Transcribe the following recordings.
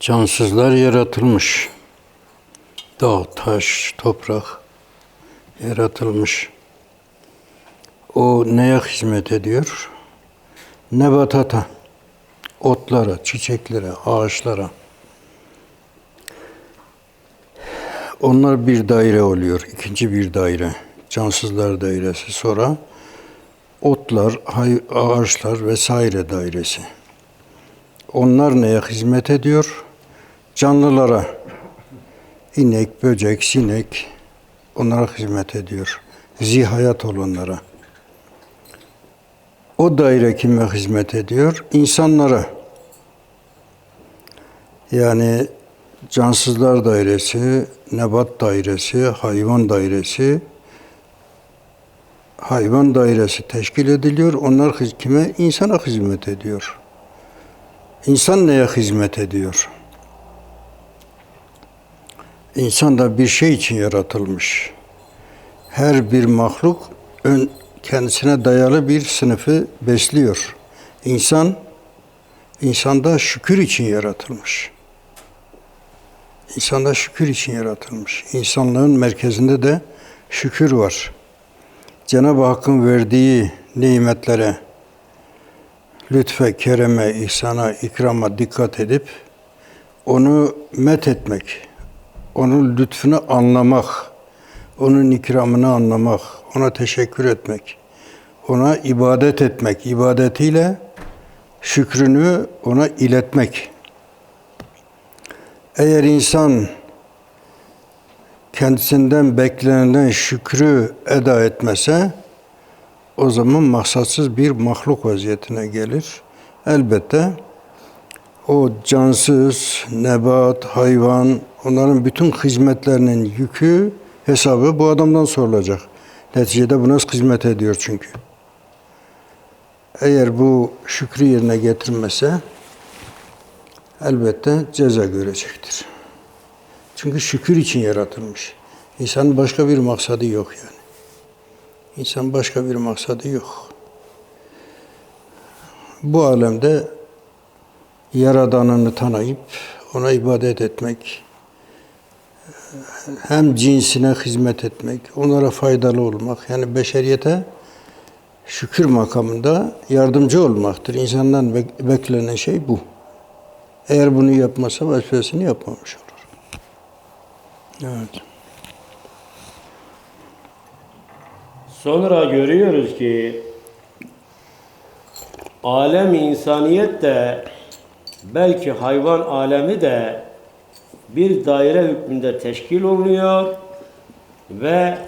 Cansızlar yaratılmış. Dağ, taş, toprak yaratılmış. O neye hizmet ediyor? Nebatata, otlara, çiçeklere, ağaçlara. Onlar bir daire oluyor, ikinci bir daire. Cansızlar dairesi. Sonra otlar, ağaçlar vesaire dairesi. Onlar neye hizmet ediyor? Canlılara. İnek, böcek, sinek onlara hizmet ediyor. Zihayat olanlara. O daire kime hizmet ediyor? İnsanlara. Yani cansızlar dairesi, nebat dairesi, hayvan dairesi, hayvan dairesi teşkil ediliyor. Onlar kime? İnsana hizmet ediyor. İnsan neye hizmet ediyor? İnsan da bir şey için yaratılmış. Her bir mahluk ön, kendisine dayalı bir sınıfı besliyor. İnsan, insanda şükür için yaratılmış. İnsanda şükür için yaratılmış. İnsanlığın merkezinde de şükür var. Cenab-ı Hakk'ın verdiği nimetlere, lütfe, kereme, ihsana, ikrama dikkat edip onu met etmek, onun lütfunu anlamak, onun ikramını anlamak, ona teşekkür etmek, ona ibadet etmek, ibadetiyle şükrünü ona iletmek. Eğer insan kendisinden beklenilen şükrü eda etmese, o zaman maksatsız bir mahluk vaziyetine gelir. Elbette o cansız, nebat, hayvan, onların bütün hizmetlerinin yükü, hesabı bu adamdan sorulacak. Neticede bu nasıl hizmet ediyor çünkü. Eğer bu şükrü yerine getirmese, elbette ceza görecektir. Çünkü şükür için yaratılmış. İnsanın başka bir maksadı yok yani. İnsan başka bir maksadı yok. Bu alemde Yaradanını tanıyıp ona ibadet etmek, hem cinsine hizmet etmek, onlara faydalı olmak, yani beşeriyete şükür makamında yardımcı olmaktır. İnsandan bek- beklenen şey bu. Eğer bunu yapmasa vazifesini yapmamış olur. Evet. Sonra görüyoruz ki alem insaniyet de belki hayvan alemi de bir daire hükmünde teşkil oluyor ve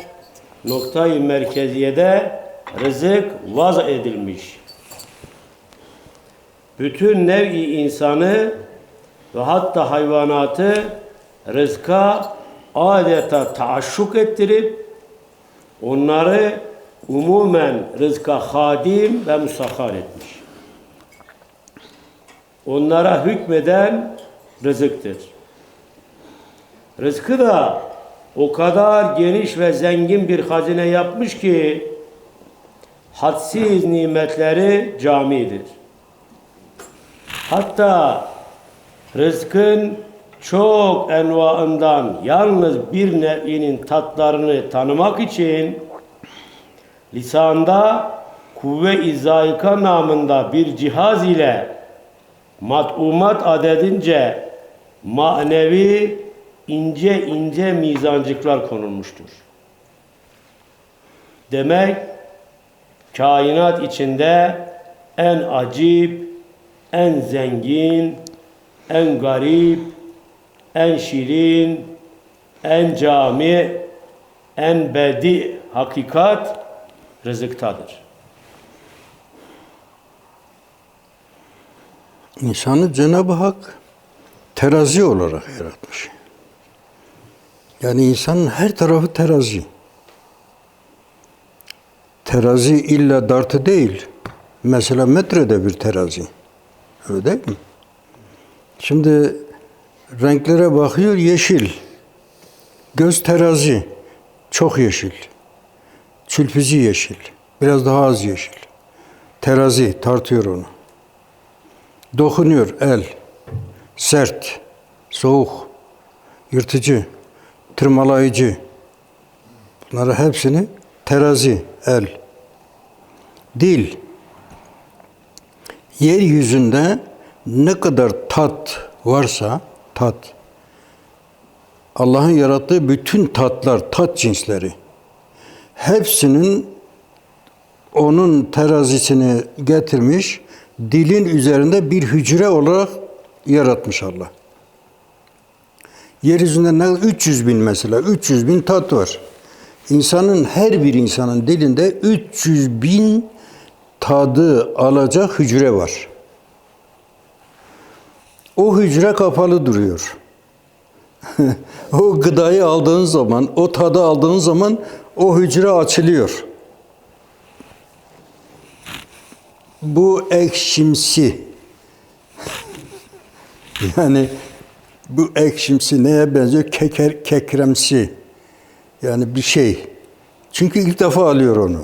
noktayı merkeziyede rızık vaz edilmiş. Bütün nevi insanı ve hatta hayvanatı rızka adeta taaşşuk ettirip onları umumen rızka hadim ve musahhar etmiş. Onlara hükmeden rızıktır. Rızkı da o kadar geniş ve zengin bir hazine yapmış ki hadsiz nimetleri camidir. Hatta rızkın çok envaından yalnız bir nev'inin tatlarını tanımak için lisanda kuvve-i namında bir cihaz ile mat'umat adedince manevi ince ince mizancıklar konulmuştur. Demek kainat içinde en acip, en zengin, en garip, en şirin, en cami, en bedi hakikat rızıktadır. İnsanı Cenab-ı Hak terazi olarak yaratmış. Yani insanın her tarafı terazi. Terazi illa dartı değil. Mesela metrede bir terazi. Öyle değil mi? Şimdi renklere bakıyor yeşil. Göz terazi. Çok yeşil. Çülpizi yeşil. Biraz daha az yeşil. Terazi tartıyor onu. Dokunuyor el. Sert. soğuk, yırtıcı, tırmalayıcı. Bunları hepsini terazi, el, dil. Yeryüzünde ne kadar tat varsa tat, Allah'ın yarattığı bütün tatlar, tat cinsleri hepsinin onun terazisini getirmiş, dilin üzerinde bir hücre olarak yaratmış Allah. Yeryüzünde ne 300 bin mesela, 300 bin tat var. İnsanın her bir insanın dilinde 300 bin tadı alacak hücre var. O hücre kapalı duruyor. o gıdayı aldığın zaman, o tadı aldığın zaman o hücre açılıyor. Bu ekşimsi. yani bu ekşimsi neye benziyor? Keker, kekremsi. Yani bir şey. Çünkü ilk defa alıyor onu.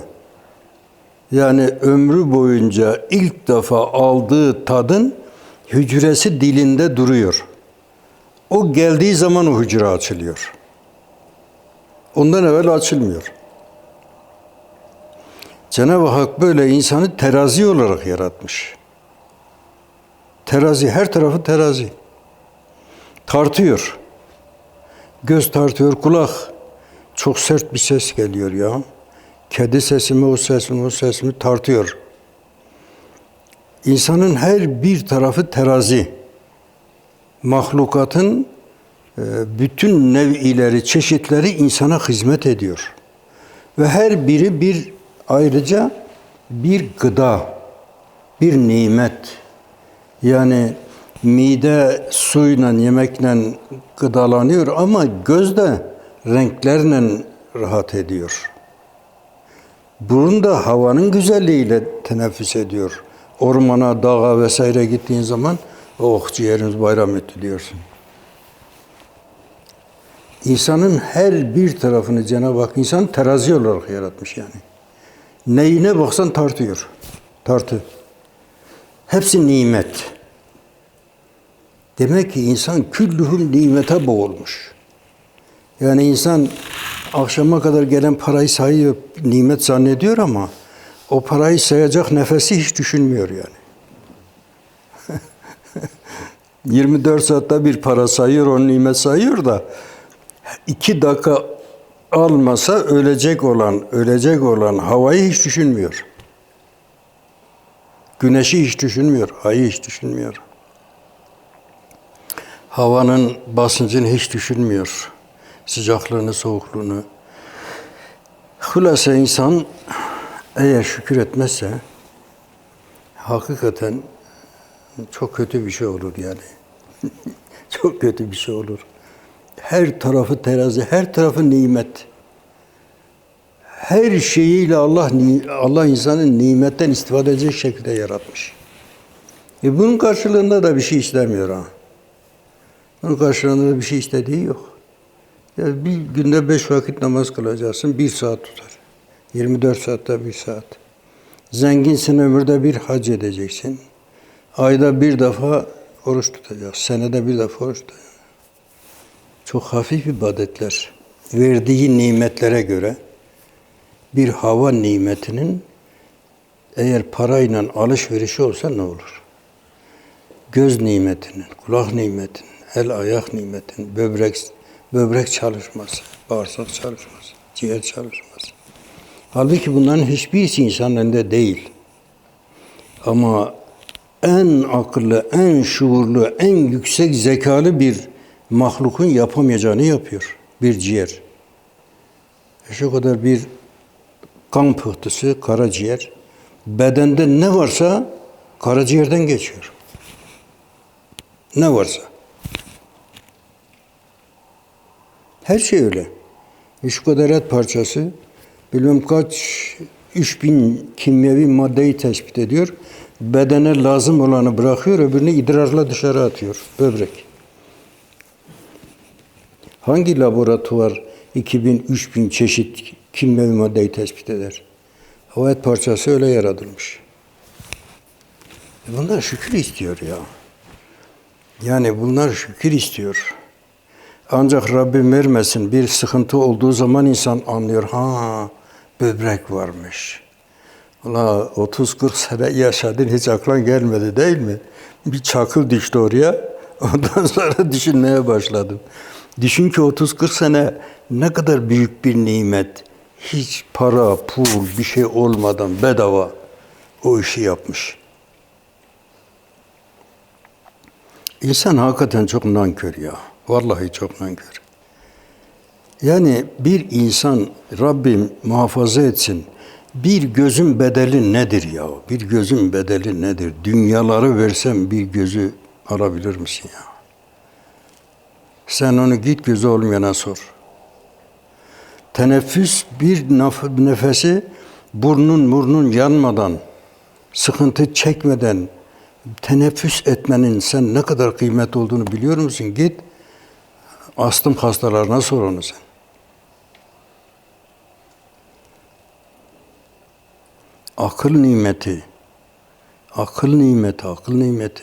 Yani ömrü boyunca ilk defa aldığı tadın hücresi dilinde duruyor. O geldiği zaman o hücre açılıyor. Ondan evvel açılmıyor. Cenab-ı Hak böyle insanı terazi olarak yaratmış. Terazi, her tarafı terazi. Tartıyor. Göz tartıyor, kulak. Çok sert bir ses geliyor ya. Kedi sesi mi, o ses mi, o ses mi tartıyor. İnsanın her bir tarafı terazi. Mahlukatın e, bütün nev'ileri, çeşitleri insana hizmet ediyor. Ve her biri bir ayrıca bir gıda, bir nimet. Yani mide suyla, yemekle gıdalanıyor ama göz de renklerle rahat ediyor. Burun da havanın güzelliğiyle teneffüs ediyor. Ormana, dağa vesaire gittiğin zaman oh ciğerimiz bayram etti diyorsun. İnsanın her bir tarafını Cenab-ı Hak insan terazi olarak yaratmış yani. Neyine baksan tartıyor. Tartı. Hepsi nimet. Demek ki insan küllühüm nimete boğulmuş. Yani insan akşama kadar gelen parayı sayıyor, nimet zannediyor ama o parayı sayacak nefesi hiç düşünmüyor yani. 24 saatte bir para sayıyor, on nimet sayıyor da iki dakika almasa ölecek olan, ölecek olan havayı hiç düşünmüyor. Güneşi hiç düşünmüyor, ayı hiç düşünmüyor. Havanın basıncını hiç düşünmüyor. Sıcaklığını, soğukluğunu. Hulasa insan eğer şükür etmezse hakikaten çok kötü bir şey olur yani. çok kötü bir şey olur. Her tarafı terazi, her tarafı nimet. Her şeyiyle Allah Allah insanın nimetten istifade edecek şekilde yaratmış. E bunun karşılığında da bir şey istemiyor ha. Bunun karşılığında da bir şey istediği yok. Yani bir günde beş vakit namaz kılacaksın, bir saat tutar. 24 saatte bir saat. Zenginsin ömürde bir hac edeceksin. Ayda bir defa oruç tutacaksın. Senede bir defa oruç tutacaksın. Çok hafif ibadetler. Verdiği nimetlere göre bir hava nimetinin eğer parayla alışverişi olsa ne olur? Göz nimetinin, kulak nimetinin, el ayak nimetinin, böbrek böbrek çalışması, bağırsak çalışması, ciğer çalışması. Halbuki bunların hiçbirisi insanın elinde değil. Ama en akıllı, en şuurlu, en yüksek zekalı bir mahlukun yapamayacağını yapıyor. Bir ciğer. E şu kadar bir kan pıhtısı, karaciğer. Bedende ne varsa karaciğerden geçiyor. Ne varsa. Her şey öyle. E şu kadar et parçası, bilmem kaç 3000 kimyevi maddeyi tespit ediyor. Bedene lazım olanı bırakıyor, öbürünü idrarla dışarı atıyor. Böbrek. Hangi laboratuvar 2000-3000 çeşit kimyevi maddeyi tespit eder? O et parçası öyle yaratılmış. E bundan şükür istiyor ya. Yani bunlar şükür istiyor. Ancak Rabbim vermesin bir sıkıntı olduğu zaman insan anlıyor. Ha böbrek varmış. Ula 30-40 sene yaşadın hiç aklına gelmedi değil mi? Bir çakıl düştü oraya. Ondan sonra düşünmeye başladın. Düşün ki 30-40 sene ne kadar büyük bir nimet. Hiç para, pul, bir şey olmadan bedava o işi yapmış. İnsan hakikaten çok nankör ya. Vallahi çok nankör. Yani bir insan Rabbim muhafaza etsin. Bir gözün bedeli nedir ya? Bir gözün bedeli nedir? Dünyaları versem bir gözü alabilir misin ya? Sen onu git gözü olmayana sor. Teneffüs bir nefesi burnun burnun yanmadan, sıkıntı çekmeden teneffüs etmenin sen ne kadar kıymet olduğunu biliyor musun? Git astım hastalarına sor onu sen. Akıl nimeti, akıl nimeti, akıl nimeti.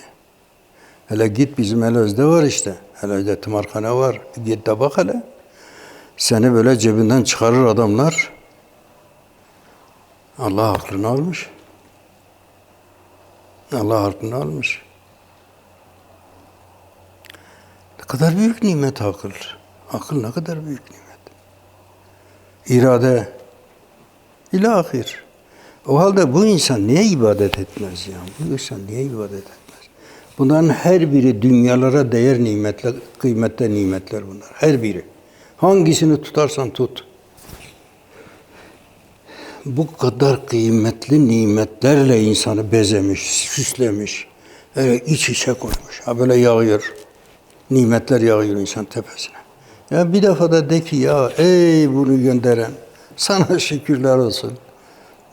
Hele git bizim Elazığ'da var işte. Elazığ'da tımarhane var. Git de hele. Seni böyle cebinden çıkarır adamlar. Allah aklını almış. Allah aklını almış. Ne kadar büyük nimet akıl. Akıl ne kadar büyük nimet. İrade ilahir. O halde bu insan niye ibadet etmez ya? Bu insan niye ibadet etmez? Bunların her biri dünyalara değer nimetler, kıymetli nimetler bunlar. Her biri. Hangisini tutarsan tut. Bu kadar kıymetli nimetlerle insanı bezemiş, süslemiş. Öyle iç içe koymuş. Ha böyle yağıyor. Nimetler yağıyor insan tepesine. Ya bir defa da de ki ya ey bunu gönderen sana şükürler olsun.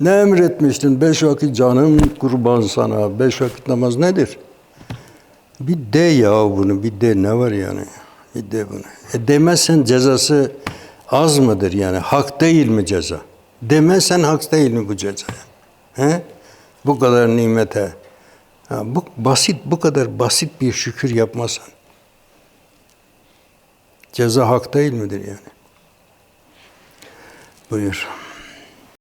Ne emretmiştin? Beş vakit canım kurban sana. Beş vakit namaz nedir? Bir de ya bunu, bir de ne var yani? Bir de bunu. E demezsen cezası az mıdır yani? Hak değil mi ceza? Demezsen hak değil mi bu ceza? He? Bu kadar nimete. Ha, bu basit, bu kadar basit bir şükür yapmasan. Ceza hak değil midir yani? Buyur.